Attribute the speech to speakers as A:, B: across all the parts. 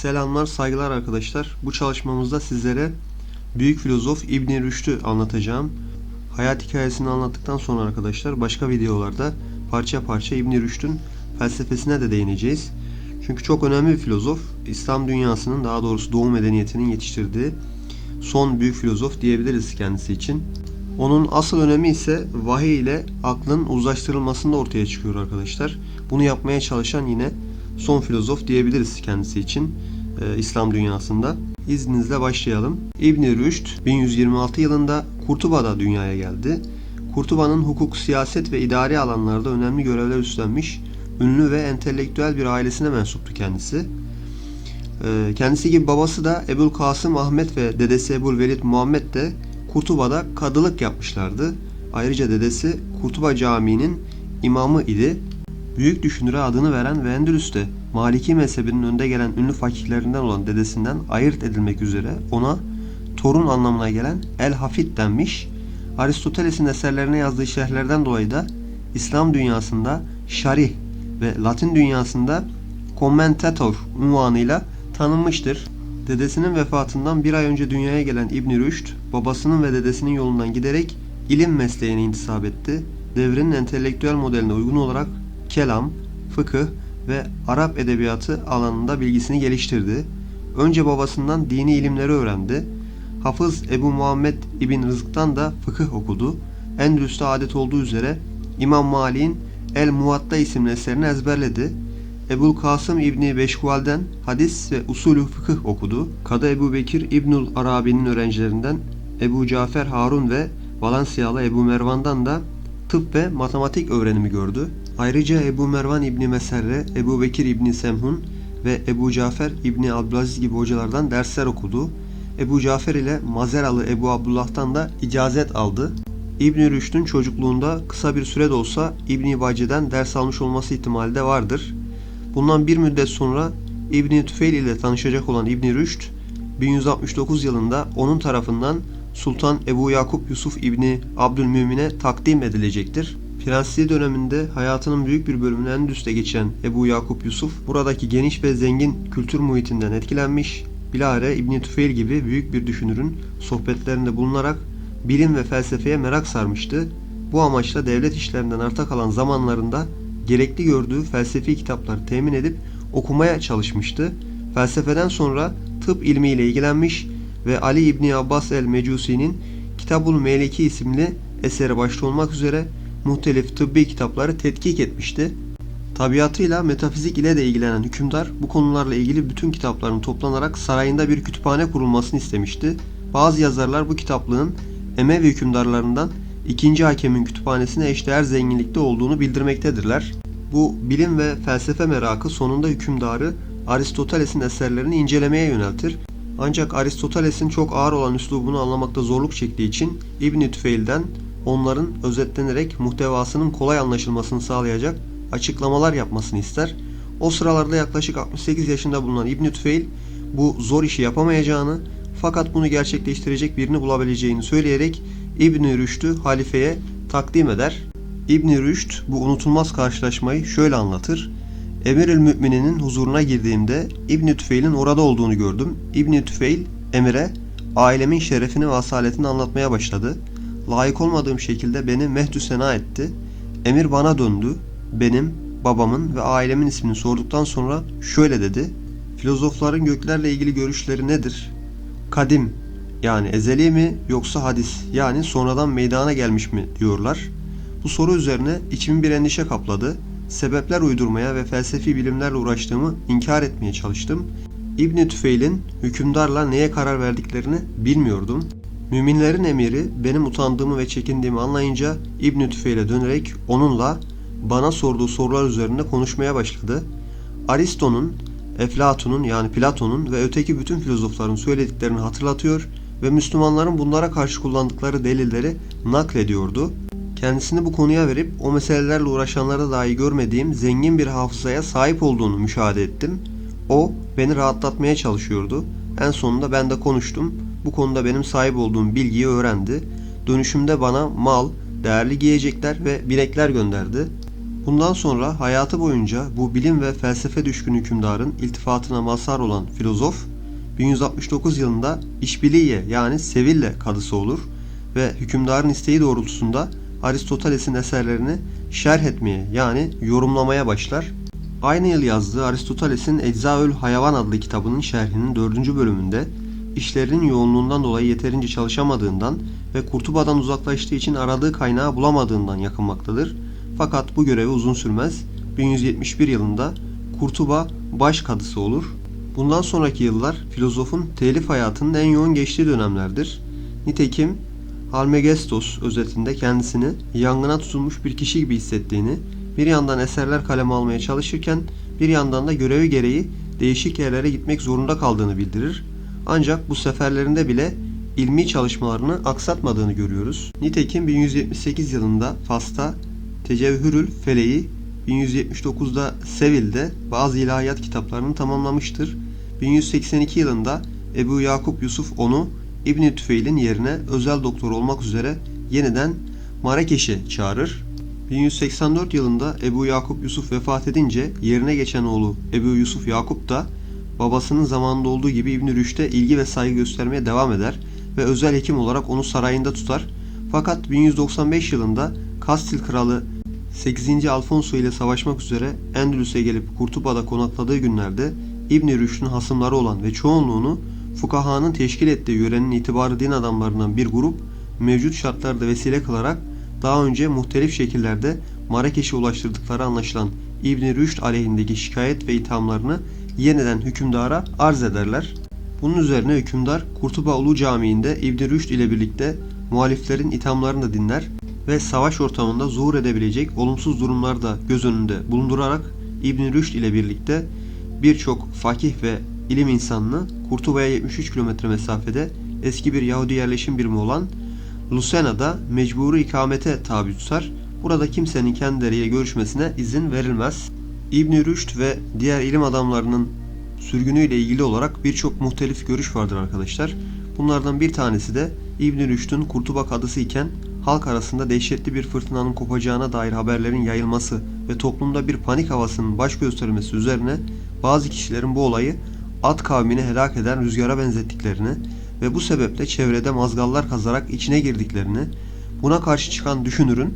A: Selamlar, saygılar arkadaşlar. Bu çalışmamızda sizlere büyük filozof İbn Rüşd'ü anlatacağım. Hayat hikayesini anlattıktan sonra arkadaşlar başka videolarda parça parça İbn Rüşd'ün felsefesine de değineceğiz. Çünkü çok önemli bir filozof. İslam dünyasının daha doğrusu Doğu medeniyetinin yetiştirdiği son büyük filozof diyebiliriz kendisi için. Onun asıl önemi ise vahiy ile aklın uzlaştırılmasında ortaya çıkıyor arkadaşlar. Bunu yapmaya çalışan yine son filozof diyebiliriz kendisi için e, İslam dünyasında. İzninizle başlayalım. İbn Rüşd 1126 yılında Kurtuba'da dünyaya geldi. Kurtuba'nın hukuk, siyaset ve idari alanlarda önemli görevler üstlenmiş ünlü ve entelektüel bir ailesine mensuptu kendisi. E, kendisi gibi babası da Ebul Kasım Ahmet ve dedesi Ebul Velid Muhammed de Kurtuba'da kadılık yapmışlardı. Ayrıca dedesi Kurtuba Camii'nin imamı idi. Büyük düşünüre adını veren ve Endülüs'te Maliki mezhebinin önde gelen ünlü fakihlerinden olan dedesinden ayırt edilmek üzere ona torun anlamına gelen El Hafid denmiş. Aristoteles'in eserlerine yazdığı şerhlerden dolayı da İslam dünyasında şarih ve Latin dünyasında commentator unvanıyla tanınmıştır. Dedesinin vefatından bir ay önce dünyaya gelen İbn Rüşd, babasının ve dedesinin yolundan giderek ilim mesleğine intisap etti. Devrinin entelektüel modeline uygun olarak kelam, fıkıh ve Arap edebiyatı alanında bilgisini geliştirdi. Önce babasından dini ilimleri öğrendi. Hafız Ebu Muhammed İbn Rızk'tan da fıkıh okudu. Endülüs'te adet olduğu üzere İmam Malik'in El Muvatta isimli eserini ezberledi. Ebul Kasım İbni Beşkual'den hadis ve usulü fıkıh okudu. Kadı Ebu Bekir İbnül Arabi'nin öğrencilerinden Ebu Cafer Harun ve Valansiyalı Ebu Mervan'dan da tıp ve matematik öğrenimi gördü. Ayrıca Ebu Mervan İbni Meserre, Ebu Bekir İbni Semhun ve Ebu Cafer İbni Abdülaziz gibi hocalardan dersler okudu. Ebu Cafer ile Mazeralı Ebu Abdullah'tan da icazet aldı. İbn Rüşd'ün çocukluğunda kısa bir süre de olsa İbn Bace'den ders almış olması ihtimali de vardır. Bundan bir müddet sonra İbn Tüfeil ile tanışacak olan İbn Rüşd 1169 yılında onun tarafından Sultan Ebu Yakup Yusuf İbni Abdülmümin'e takdim edilecektir. Prensliği döneminde hayatının büyük bir bölümünü Endülüs'te geçen Ebu Yakup Yusuf buradaki geniş ve zengin kültür muhitinden etkilenmiş. Bilahare İbn Tüfeil gibi büyük bir düşünürün sohbetlerinde bulunarak bilim ve felsefeye merak sarmıştı. Bu amaçla devlet işlerinden arta kalan zamanlarında gerekli gördüğü felsefi kitapları temin edip okumaya çalışmıştı. Felsefeden sonra tıp ilmiyle ilgilenmiş ve Ali İbni Abbas el-Mecusi'nin Kitabul Meleki isimli eseri başta olmak üzere muhtelif tıbbi kitapları tetkik etmişti. Tabiatıyla metafizik ile de ilgilenen hükümdar bu konularla ilgili bütün kitapların toplanarak sarayında bir kütüphane kurulmasını istemişti. Bazı yazarlar bu kitaplığın Emevi hükümdarlarından ikinci hakemin kütüphanesine eşdeğer zenginlikte olduğunu bildirmektedirler. Bu bilim ve felsefe merakı sonunda hükümdarı Aristoteles'in eserlerini incelemeye yöneltir. Ancak Aristoteles'in çok ağır olan üslubunu anlamakta zorluk çektiği için İbn Tüfeil'den onların özetlenerek muhtevasının kolay anlaşılmasını sağlayacak açıklamalar yapmasını ister. O sıralarda yaklaşık 68 yaşında bulunan İbn Tüfeil bu zor işi yapamayacağını fakat bunu gerçekleştirecek birini bulabileceğini söyleyerek İbn Rüşd'ü halifeye takdim eder. İbn Rüşd bu unutulmaz karşılaşmayı şöyle anlatır. Emirül Mümininin huzuruna girdiğimde İbn Tüfeil'in orada olduğunu gördüm. İbn Tüfeil emire ailemin şerefini ve asaletini anlatmaya başladı. Layık olmadığım şekilde beni mehdü sena etti. Emir bana döndü. Benim, babamın ve ailemin ismini sorduktan sonra şöyle dedi. Filozofların göklerle ilgili görüşleri nedir? Kadim yani ezeli mi yoksa hadis yani sonradan meydana gelmiş mi diyorlar. Bu soru üzerine içimi bir endişe kapladı. Sebepler uydurmaya ve felsefi bilimlerle uğraştığımı inkar etmeye çalıştım. İbn Tüfeil'in hükümdarla neye karar verdiklerini bilmiyordum. Müminlerin emiri benim utandığımı ve çekindiğimi anlayınca İbn Tüfeil'e dönerek onunla bana sorduğu sorular üzerinde konuşmaya başladı. Aristo'nun, Eflatun'un yani Platon'un ve öteki bütün filozofların söylediklerini hatırlatıyor ve Müslümanların bunlara karşı kullandıkları delilleri naklediyordu. Kendisini bu konuya verip o meselelerle uğraşanlara dahi görmediğim zengin bir hafızaya sahip olduğunu müşahede ettim. O beni rahatlatmaya çalışıyordu. En sonunda ben de konuştum. Bu konuda benim sahip olduğum bilgiyi öğrendi. Dönüşümde bana mal, değerli giyecekler ve bilekler gönderdi. Bundan sonra hayatı boyunca bu bilim ve felsefe düşkün hükümdarın iltifatına mazhar olan filozof 1169 yılında İşbiliye yani Seville kadısı olur ve hükümdarın isteği doğrultusunda Aristoteles'in eserlerini şerh etmeye yani yorumlamaya başlar. Aynı yıl yazdığı Aristoteles'in Eczaül Hayvan adlı kitabının şerhinin 4. bölümünde işlerinin yoğunluğundan dolayı yeterince çalışamadığından ve Kurtuba'dan uzaklaştığı için aradığı kaynağı bulamadığından yakınmaktadır. Fakat bu görevi uzun sürmez. 1171 yılında Kurtuba baş kadısı olur. Bundan sonraki yıllar filozofun telif hayatının en yoğun geçtiği dönemlerdir. Nitekim Almegestos özetinde kendisini yangına tutulmuş bir kişi gibi hissettiğini, bir yandan eserler kaleme almaya çalışırken bir yandan da görevi gereği değişik yerlere gitmek zorunda kaldığını bildirir. Ancak bu seferlerinde bile ilmi çalışmalarını aksatmadığını görüyoruz. Nitekim 1178 yılında Fas'ta Tecevhürül Feleği, 1179'da Sevil'de bazı ilahiyat kitaplarını tamamlamıştır. 1182 yılında Ebu Yakup Yusuf onu İbni Tüfeil'in yerine özel doktor olmak üzere yeniden Marrakeş'e çağırır. 1184 yılında Ebu Yakup Yusuf vefat edince yerine geçen oğlu Ebu Yusuf Yakup da babasının zamanında olduğu gibi İbn Rüşd'e ilgi ve saygı göstermeye devam eder ve özel hekim olarak onu sarayında tutar. Fakat 1195 yılında Kastil kralı 8. Alfonso ile savaşmak üzere Endülüs'e gelip Kurtuba'da konakladığı günlerde İbn Rüşd'ün hasımları olan ve çoğunluğunu fukahanın teşkil ettiği yörenin itibarı din adamlarından bir grup mevcut şartlarda vesile kılarak daha önce muhtelif şekillerde Marrakeş'e ulaştırdıkları anlaşılan İbn Rüşd aleyhindeki şikayet ve ithamlarını yeniden hükümdara arz ederler. Bunun üzerine hükümdar Kurtuba Ulu Camii'nde İbn Rüşd ile birlikte muhaliflerin ithamlarını da dinler ve savaş ortamında zuhur edebilecek olumsuz durumları da göz önünde bulundurarak İbn Rüşd ile birlikte birçok fakih ve ilim insanını Kurtuba'ya 73 kilometre mesafede eski bir Yahudi yerleşim birimi olan Lucena'da mecburu ikamete tabi tutar. Burada kimsenin kendileriyle görüşmesine izin verilmez. İbn Rüşd ve diğer ilim adamlarının sürgünüyle ilgili olarak birçok muhtelif görüş vardır arkadaşlar. Bunlardan bir tanesi de İbn Rüşd'ün Kurtuba kadısı iken halk arasında dehşetli bir fırtınanın kopacağına dair haberlerin yayılması ve toplumda bir panik havasının baş göstermesi üzerine bazı kişilerin bu olayı at kavmini helak eden rüzgara benzettiklerini ve bu sebeple çevrede mazgallar kazarak içine girdiklerini, buna karşı çıkan düşünürün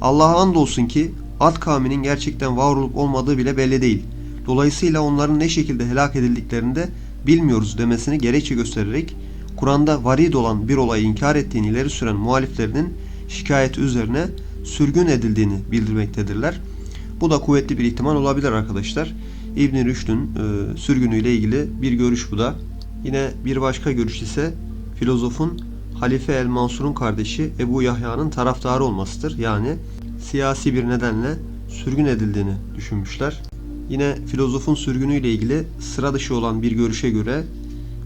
A: Allah'a andolsun ki at kavminin gerçekten var olup olmadığı bile belli değil. Dolayısıyla onların ne şekilde helak edildiklerini de bilmiyoruz demesini gerekçe göstererek Kur'an'da varid olan bir olayı inkar ettiğini ileri süren muhaliflerinin şikayeti üzerine sürgün edildiğini bildirmektedirler. Bu da kuvvetli bir ihtimal olabilir arkadaşlar. İbn Rüşd'ün e, sürgünüyle ilgili bir görüş bu da. Yine bir başka görüş ise filozofun Halife el Mansur'un kardeşi Ebu Yahya'nın taraftarı olmasıdır. Yani siyasi bir nedenle sürgün edildiğini düşünmüşler. Yine filozofun sürgünüyle ilgili sıra dışı olan bir görüşe göre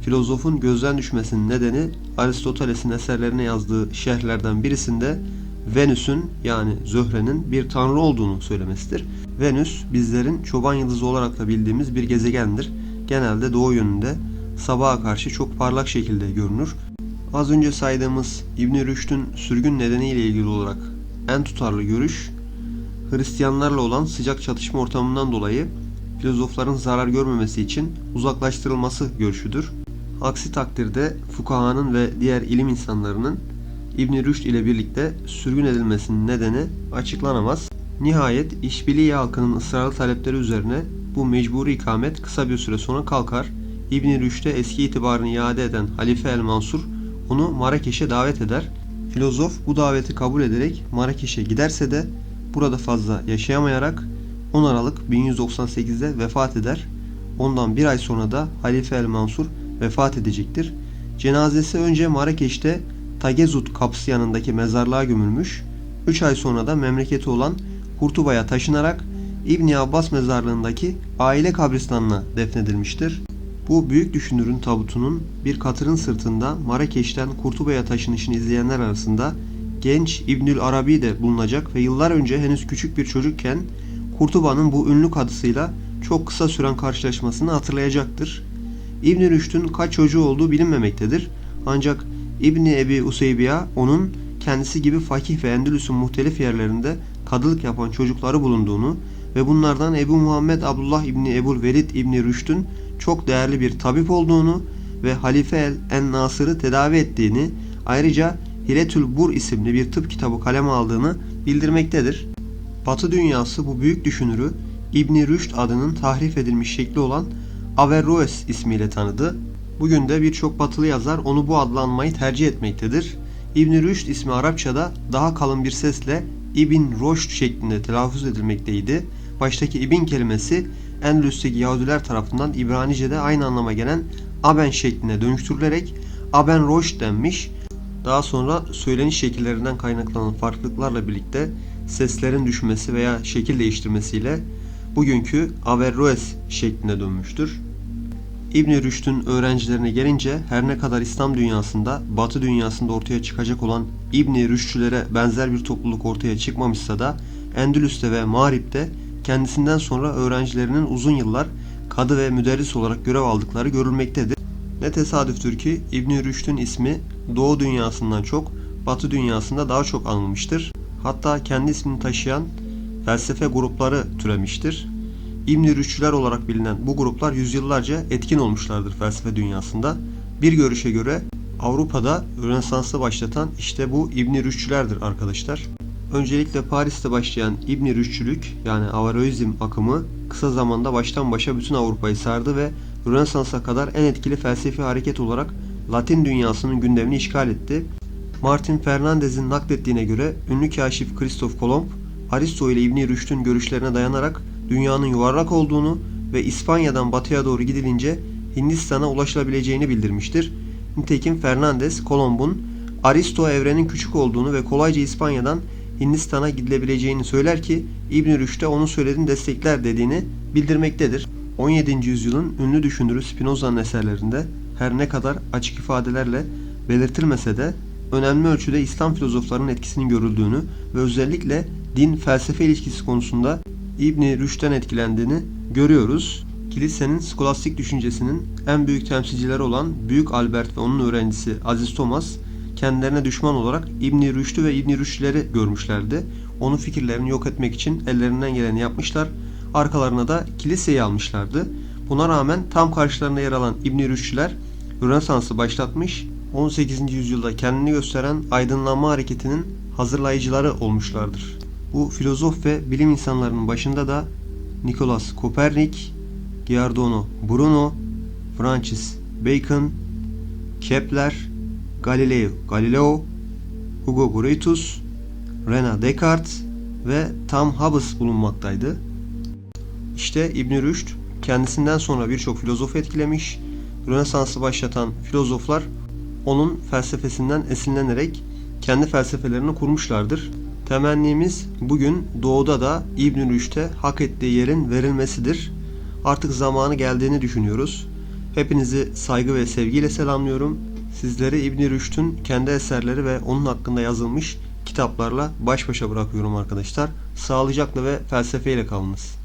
A: filozofun gözden düşmesinin nedeni Aristoteles'in eserlerine yazdığı şerhlerden birisinde Venüs'ün yani Zöhre'nin bir tanrı olduğunu söylemesidir. Venüs bizlerin çoban yıldızı olarak da bildiğimiz bir gezegendir. Genelde doğu yönünde sabaha karşı çok parlak şekilde görünür. Az önce saydığımız İbn Rüşd'ün sürgün nedeniyle ilgili olarak en tutarlı görüş Hristiyanlarla olan sıcak çatışma ortamından dolayı filozofların zarar görmemesi için uzaklaştırılması görüşüdür. Aksi takdirde fukahanın ve diğer ilim insanlarının İbn Rüşd ile birlikte sürgün edilmesinin nedeni açıklanamaz. Nihayet işbirliği halkının ısrarlı talepleri üzerine bu mecburi ikamet kısa bir süre sonra kalkar. İbn Rüşd'e eski itibarını iade eden Halife el Mansur onu Marrakeş'e davet eder. Filozof bu daveti kabul ederek Marrakeş'e giderse de burada fazla yaşayamayarak 10 Aralık 1198'de vefat eder. Ondan bir ay sonra da Halife el Mansur vefat edecektir. Cenazesi önce Marrakeş'te Tagezut kapısı yanındaki mezarlığa gömülmüş. 3 ay sonra da memleketi olan Kurtuba'ya taşınarak İbni Abbas mezarlığındaki aile kabristanına defnedilmiştir. Bu büyük düşünürün tabutunun bir katırın sırtında Marrakeş'ten Kurtuba'ya taşınışını izleyenler arasında genç İbnül Arabi de bulunacak ve yıllar önce henüz küçük bir çocukken Kurtuba'nın bu ünlü kadısıyla çok kısa süren karşılaşmasını hatırlayacaktır. İbn Rüşd'ün kaç çocuğu olduğu bilinmemektedir. Ancak İbni Ebi Useybiya onun kendisi gibi fakih ve Endülüs'ün muhtelif yerlerinde kadılık yapan çocukları bulunduğunu ve bunlardan Ebu Muhammed Abdullah İbni Ebul Velid İbni Rüşd'ün çok değerli bir tabip olduğunu ve Halife el en Nasır'ı tedavi ettiğini, ayrıca Hiretül Bur isimli bir tıp kitabı kaleme aldığını bildirmektedir. Batı dünyası bu büyük düşünürü İbni Rüşd adının tahrif edilmiş şekli olan Averroes ismiyle tanıdı. Bugün de birçok batılı yazar onu bu adla anmayı tercih etmektedir. İbni Rüşd ismi Arapçada daha kalın bir sesle İbn Roşd şeklinde telaffuz edilmekteydi. Baştaki İbn kelimesi Endülüs'teki Yahudiler tarafından İbranice'de aynı anlama gelen Aben şekline dönüştürülerek Aben Roşd denmiş. Daha sonra söyleniş şekillerinden kaynaklanan farklılıklarla birlikte seslerin düşmesi veya şekil değiştirmesiyle bugünkü Averroes şekline dönmüştür. İbn Rüşd'ün öğrencilerine gelince her ne kadar İslam dünyasında, Batı dünyasında ortaya çıkacak olan İbn Rüşdçülere benzer bir topluluk ortaya çıkmamışsa da Endülüs'te ve Mağrip'te kendisinden sonra öğrencilerinin uzun yıllar kadı ve müderris olarak görev aldıkları görülmektedir. Ne tesadüftür ki İbn Rüşd'ün ismi Doğu dünyasından çok Batı dünyasında daha çok anılmıştır. Hatta kendi ismini taşıyan felsefe grupları türemiştir. İbn Rüşdçüler olarak bilinen bu gruplar yüzyıllarca etkin olmuşlardır felsefe dünyasında. Bir görüşe göre Avrupa'da Rönesans'ı başlatan işte bu İbn Rüşdçülerdir arkadaşlar. Öncelikle Paris'te başlayan İbn Rüşdçülük yani Averroizm akımı kısa zamanda baştan başa bütün Avrupa'yı sardı ve Rönesans'a kadar en etkili felsefi hareket olarak Latin dünyasının gündemini işgal etti. Martin Fernandez'in naklettiğine göre ünlü kaşif Christoph Kolomb, Aristo ile İbn Rüşd'ün görüşlerine dayanarak dünyanın yuvarlak olduğunu ve İspanya'dan batıya doğru gidilince Hindistan'a ulaşılabileceğini bildirmiştir. Nitekim Fernandez, Kolomb'un Aristo evrenin küçük olduğunu ve kolayca İspanya'dan Hindistan'a gidilebileceğini söyler ki İbn Rüşd'e onun söylediğini destekler dediğini bildirmektedir. 17. yüzyılın ünlü düşünürü Spinoza'nın eserlerinde her ne kadar açık ifadelerle belirtilmese de önemli ölçüde İslam filozoflarının etkisinin görüldüğünü ve özellikle din felsefe ilişkisi konusunda İbn Rüşd'den etkilendiğini görüyoruz. Kilisenin skolastik düşüncesinin en büyük temsilcileri olan Büyük Albert ve onun öğrencisi Aziz Thomas kendilerine düşman olarak İbn Rüşd'ü ve İbn Rüşd'leri görmüşlerdi. Onun fikirlerini yok etmek için ellerinden geleni yapmışlar. Arkalarına da kiliseyi almışlardı. Buna rağmen tam karşılarında yer alan İbn Rüşdçüler Rönesans'ı başlatmış, 18. yüzyılda kendini gösteren aydınlanma hareketinin hazırlayıcıları olmuşlardır. Bu filozof ve bilim insanlarının başında da Nicolas Kopernik, Giordano Bruno, Francis Bacon, Kepler, Galileo Galileo, Hugo Grotius, René Descartes ve Tom Hobbes bulunmaktaydı. İşte İbn Rüşd kendisinden sonra birçok filozof etkilemiş. Rönesans'ı başlatan filozoflar onun felsefesinden esinlenerek kendi felsefelerini kurmuşlardır. Temennimiz bugün doğuda da İbn Rüşd'e hak ettiği yerin verilmesidir. Artık zamanı geldiğini düşünüyoruz. Hepinizi saygı ve sevgiyle selamlıyorum. Sizleri İbn Rüşd'ün kendi eserleri ve onun hakkında yazılmış kitaplarla baş başa bırakıyorum arkadaşlar. Sağlıcakla ve felsefeyle kalınız.